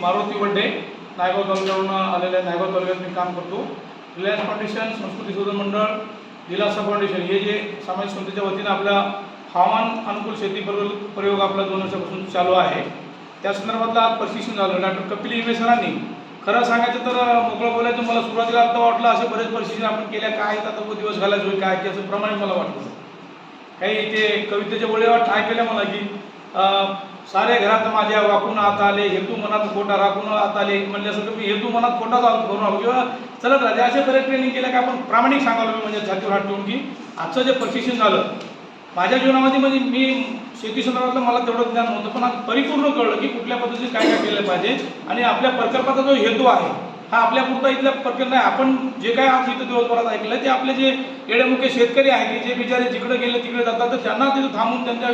मारुती वड्डे नायगाव तालुक्यावरून आलेल्या नायगाव तालुक्यात मी काम करतो. रिलायन्स फाउंडेशन संस्कृती शोधन मंडळ दिलासा फाउंडेशन हे जे सामाजिक संस्थेच्या वतीनं आपल्या हवामान अनुकूल शेती प्रयोग आपला दोन वर्षापासून चालू आहे. त्या संदर्भातला प्रशिक्षण झालं. डॉक्टर कपिल हिमे सरांनी खरं सांगायचं तर मोकळं बोलायचं मला सुरुवातीला आता वाटलं असे बरेच प्रशिक्षण आपण केल्या. काय आहेत आता? तो दिवस घालायचं होईल काय? की असं प्रमाणे मला वाटतं काही ते कवितेच्या ओळीवर ठाय केल्या मला की सारे घरात माझ्या वाकून आत आले हेतू मनात खोटा राखून आत आले. म्हणल्यासारखं मी हेतू मनात खोटा जाऊन करून आलो. किंवा चलत राहते असे बरेच ट्रेनिंग केलं की आपण प्रामाणिक सांगालो मी म्हणजे छातीवर हात ठेवून की आजचं जे प्रशिक्षण झालं माझ्या जीवनामध्ये म्हणजे मी शेती संदर्भातलं मला तेवढं ज्ञान नव्हतं पण आज परिपूर्ण कळलं की कुठल्या पद्धतीने काय काय केलं पाहिजे आणि आपल्या प्रकल्पाचा जो हेतू आहे हा आपल्या पुरता इथल्या प्रकल्प नाही. आपण जे काय आज इथं दिवसभरात ऐकलं ते आपले जे येडेमुखे शेतकरी आहे की जे बिचारे जिकडे गेले तिकडे जातात तर त्यांना तिथं थांबून त्यांच्या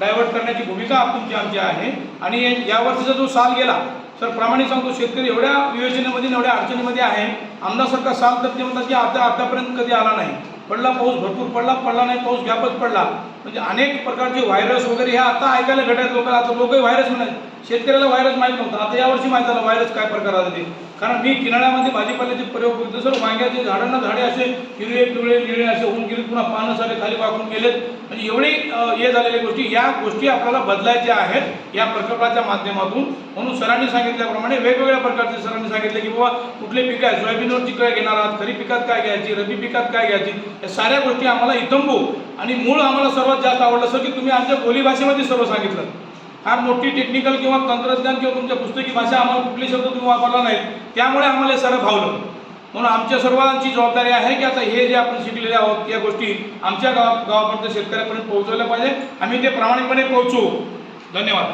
डायव्हर्ट करण्याची भूमिका तुमची आमची आहे. आणि या वर्षीचा जो साल गेला तर प्रामाणिक सांगतो शेतकरी एवढ्या विवेचनेमध्ये एवढ्या अडचणीमध्ये आहे. आमदारसारखा साल तर ते म्हणतात की आता आतापर्यंत कधी आला नाही. पडला पाऊस भरपूर पडला पडला नाही पाऊस गॅपच पडला. म्हणजे अनेक प्रकारचे व्हायरस वगैरे हे आता ऐकायला घडत लोकांना. आता लोकही व्हायरस म्हणत शेतकऱ्याला व्हायरस माहीत नव्हतं. आता यावर्षी माहीत झालं व्हायरस काय प्रकार आला ते कारण मी किनाळ्यामध्ये भाजीपाल्याचे प्रयोग करतो. सर वांग्याचे झाडांना झाडे असे हिरवे पिवळे निळे असे होऊन गेले. पुन्हा पानं सारे खाली वाकून गेलेत. म्हणजे एवढी हे झालेल्या गोष्टी या गोष्टी आपल्याला बदलायच्या आहेत या प्रकल्पाच्या माध्यमातून. म्हणून सरांनी सांगितल्याप्रमाणे वेगवेगळ्या प्रकारचे सरांनी सांगितले की बाबा कुठले पिकं आहे सोयाबीनवरची काय घेणार आहात. खरीप पिकात काय घ्यायची? रब्बी पिकात काय घ्यायची? या साऱ्या गोष्टी आम्हाला इतंबू आणि मूळ आम्हाला सर्वात जास्त आवडलं सर की तुम्ही आमच्या बोलीभाषेमध्ये सर्व सांगितलं. फार मोठी टेक्निकल किंवा तंत्रज्ञान किंवा तुमच्या पुस्तकी भाषा आम्हाला कुठले शब्द तुम्ही वापरला नाहीत त्यामुळे आम्हाला सर भावलं. म्हणून आमच्या सर्वांची जबाबदारी आहे की आता हे जे आपण शिकलेले आहोत या गोष्टी आमच्या गावा गावापर्यंत शेतकऱ्यापर्यंत पोहोचवल्या पाहिजे. आम्ही ते प्रामाणिकपणे पोहोचू. धन्यवाद.